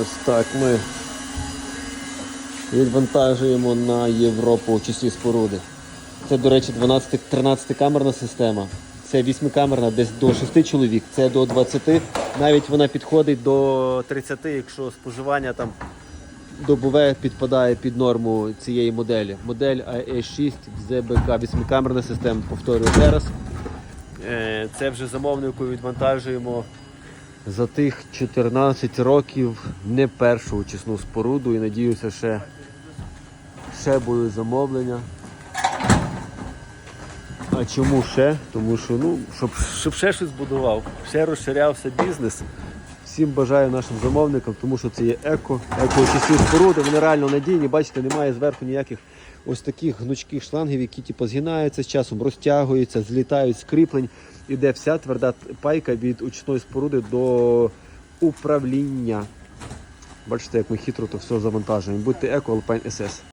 Ось так ми відвантажуємо на Європу очисні споруди. Це, до речі, 12-13 камерна система. Це 8 камерна, десь до 6 чоловік, це до 20. Навіть вона підходить до 30, якщо споживання там добове підпадає під норму цієї моделі. Модель AE6 ЗБК, 8-камерна система, повторюю зараз. Е, Це вже замовнику відвантажуємо за тих 14 років не першу очисну споруду і надіюся, ще, ще будуть замовлення. А чому ще? Тому що ну, щоб, щоб ще щось будував, ще розширявся бізнес. Всім бажаю нашим замовникам, тому що це є еко, еко-очисні споруди, вони реально надійні. Бачите, немає зверху ніяких ось таких гнучких шлангів, які типу, згинаються з часом, розтягуються, злітають з кріплень. Іде вся тверда пайка від очної споруди до управління. Бачите, як ми хитро то все завантажуємо. Будьте еко, Alpine SS.